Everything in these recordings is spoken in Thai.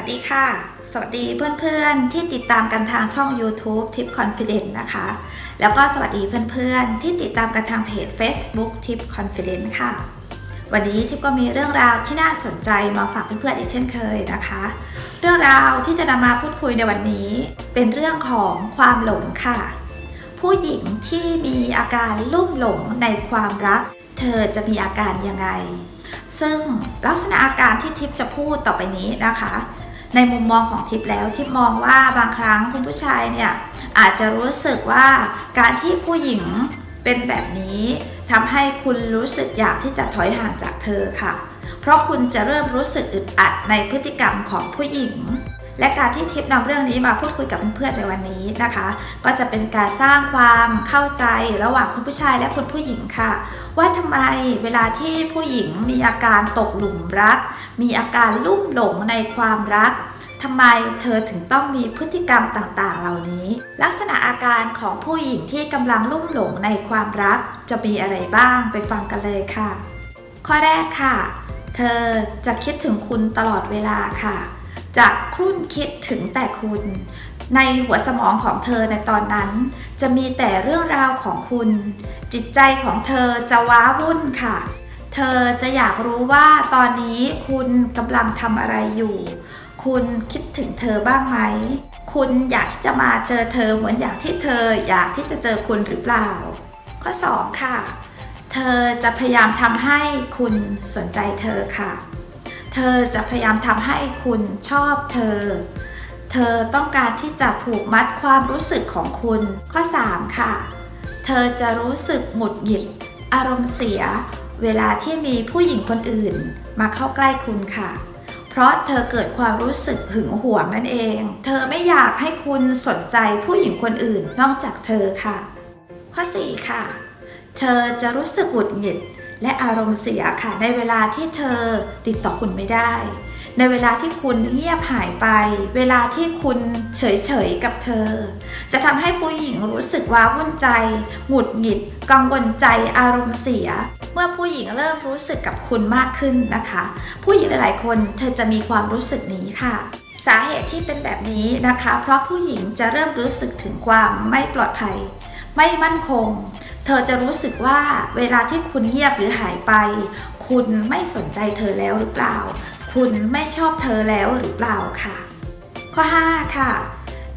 วัสดีค่ะ สวัสดีเพื่อนๆ ที่ติดตามกันทางช่อง YouTube Tip Confidence นะคะ แล้วก็สวัสดีเพื่อนๆ ที่ติดตามกันทางเพจ Facebook Tip Confidence ค่ะ วันนี้ทิปก็มีเรื่องราวที่น่าสนใจมาฝากเพื่อนๆอีกเช่นเคยนะคะ เรื่องราวที่จะนำมาพูดคุยในวันนี้ เป็นเรื่องของความหลงค่ะ ผู้หญิงที่มีอาการลุ่มหลงในความรัก เธอจะมีอาการยังไงซึ่งลักษณะอาการที่ทิปจะพูดต่อไปนี้นะคะ ในมุมมองของทิปแล้วทิปมองว่าบางครั้งคุณผู้ชายเนี่ยอาจจะรู้สึกว่าการที่ผู้หญิงเป็นแบบนี้ทำให้คุณรู้สึกอยากที่จะถอยห่างจากเธอค่ะ เพราะคุณจะเริ่มรู้สึกอึดอัดในพฤติกรรมของผู้หญิง และการที่ทิปนำเรื่องนี้มาพูดคุยกับเพื่อนๆในวันนี้นะคะ ก็จะเป็นการสร้างความเข้าใจระหว่างคุณผู้ชายและคุณผู้หญิงค่ะ ว่าทำไมเวลาที่ผู้หญิงมีอาการตกหลุมรัก มีอาการลุ่มหลงในความรักทำไมเธอถึงต้องมีพฤติกรรมต่างๆ เหล่านี้ ลักษณะอาการของผู้หญิงที่กำลังลุ่มหลงในความรัก จะมีอะไรบ้างไปฟังกันเลยค่ะ ข้อแรกค่ะ เธอจะคิดถึงคุณตลอดเวลาค่ะ จะครุ่นคิดถึงแต่คุณ ในหัวสมองของเธอในตอนนั้น จะมีแต่เรื่องราวของคุณ จิตใจของเธอจะว้าวุ่นค่ะ เธอจะอยากรู้ว่าตอนนี้คุณกำลังทำอะไรอยู่ คุณคิดถึงเธอบ้างไหม คุณอยากที่จะมาเจอเธอเหมือนอย่างที่เธออยากที่จะเจอคุณหรือเปล่า ข้อ 2 ค่ะ เธอจะพยายามทำให้คุณสนใจเธอค่ะ เธอจะพยายามทำให้คุณชอบเธอ เธอต้องการที่จะผูกมัดความรู้สึกของคุณ ข้อ 3 ค่ะ เธอจะรู้สึกหงุดหงิด อารมณ์เสีย เวลาที่มีผู้หญิงคนอื่น มาเข้าใกล้คุณค่ะ เพราะเธอเกิดความรู้สึกหึงหวงนั่นเอง เธอไม่อยากให้คุณสนใจผู้หญิงคนอื่นนอกจากเธอค่ะ ข้อ 4 ค่ะ เธอจะรู้สึกหงุดหงิด และอารมณ์เสียค่ะ ในเวลาที่เธอติดต่อคุณไม่ได้ ในเวลาที่คุณเงียบหายไป เวลาที่คุณเฉยๆกับเธอ จะทำให้ผู้หญิงรู้สึกว้าวุ่นใจ หงุดหงิด กังวลใจ อารมณ์เสีย เมื่อผู้หญิงเริ่มรู้สึกกับคุณมากขึ้นนะคะ ผู้หญิงหลายๆ คนเธอจะมีความรู้สึกนี้ค่ะสาเหตุที่เป็นแบบนี้นะคะ เพราะผู้หญิงจะเริ่มรู้สึกถึงความไม่ปลอดภัย ไม่มั่นคง เธอจะรู้สึกว่าเวลาที่คุณเงียบหรือหายไป คุณไม่สนใจเธอแล้วหรือเปล่า คุณไม่ชอบเธอแล้วหรือเปล่าค่ะ ข้อ 5 ค่ะ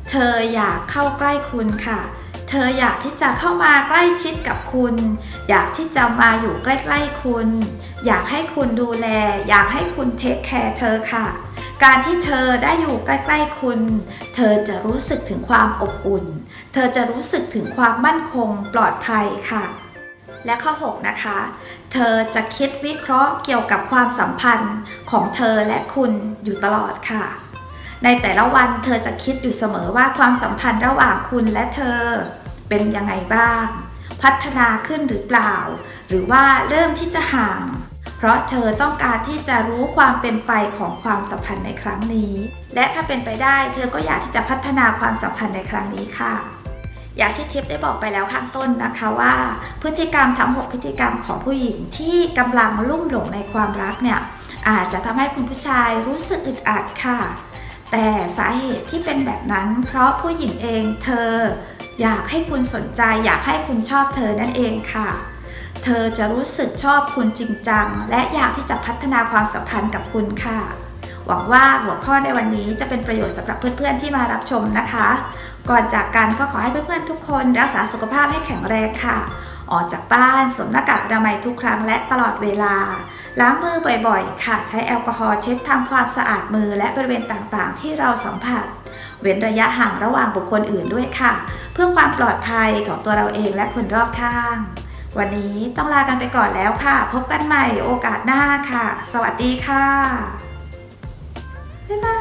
เธออยากเข้าใกล้คุณค่ะเธออยากที่จะเข้ามาใกล้ชิดกับคุณ อยากที่จะมาอยู่ใกล้ ๆ คุณ อยากให้คุณดูแล อยากให้คุณเทคแคร์เธอค่ะ การที่เธอได้อยู่ใกล้ๆคุณ เธอจะรู้สึกถึงความอบอุ่น เธอจะรู้สึกถึงความมั่นคงปลอดภัยค่ะ และข้อ 6 นะคะ เธอจะคิดวิเคราะห์เกี่ยวกับความสัมพันธ์ของเธอและคุณอยู่ตลอดค่ะ ในแต่ละวันเธอจะคิดอยู่เสมอว่าความสัมพันธ์ระหว่างคุณและเธอเป็นยังไงบ้าง พัฒนาขึ้นหรือเปล่า หรือว่าเริ่มที่จะห่าง เพราะเธอต้องการที่จะรู้ความเป็นไปของความสัมพันธ์ในครั้งนี้ และถ้าเป็นไปได้เธอก็อยากที่จะพัฒนาความสัมพันธ์ในครั้งนี้ค่ะ อย่างที่ทิปได้บอกไปแล้วข้างต้นนะคะว่า พฤติกรรมทั้ง 6 พฤติกรรมของผู้หญิงที่กำลังลุ่มหลงในความรักเนี่ยอาจจะทำให้คุณผู้ชายรู้สึกอึดอัดค่ะ แต่สาเหตุที่เป็นแบบนั้น เพราะผู้หญิงเองเธอ อยากให้คุณสนใจอยากให้คุณชอบเธอนั่นเองค่ะ เธอจะรู้สึกชอบคุณจริงจัง และอยากที่จะพัฒนาความสัมพันธ์กับคุณค่ะ หวังว่าหัวข้อในวันนี้จะเป็นประโยชน์สำหรับเพื่อนๆที่มารับชมนะคะ ก่อนจากกันก็ขอให้เพื่อนๆทุกคนรักษาสุขภาพให้แข็งแรงค่ะ ออกจากบ้านสวมหน้ากากอนามัยทุกครั้งและตลอดเวลา ล้างมือบ่อยๆ ค่ะ ใช้แอลกอฮอล์เช็ดทำความสะอาดมือและบริเวณต่างๆ ที่เราสัมผัสเว้นระยะห่างระหว่างบุคคลอื่นด้วยค่ะ เพื่อความปลอดภัยของตัวเราเองและคนรอบข้าง วันนี้ต้องลากันไปก่อนแล้วค่ะ พบกันใหม่โอกาสหน้าค่ะ สวัสดีค่ะ บ๊ายบาย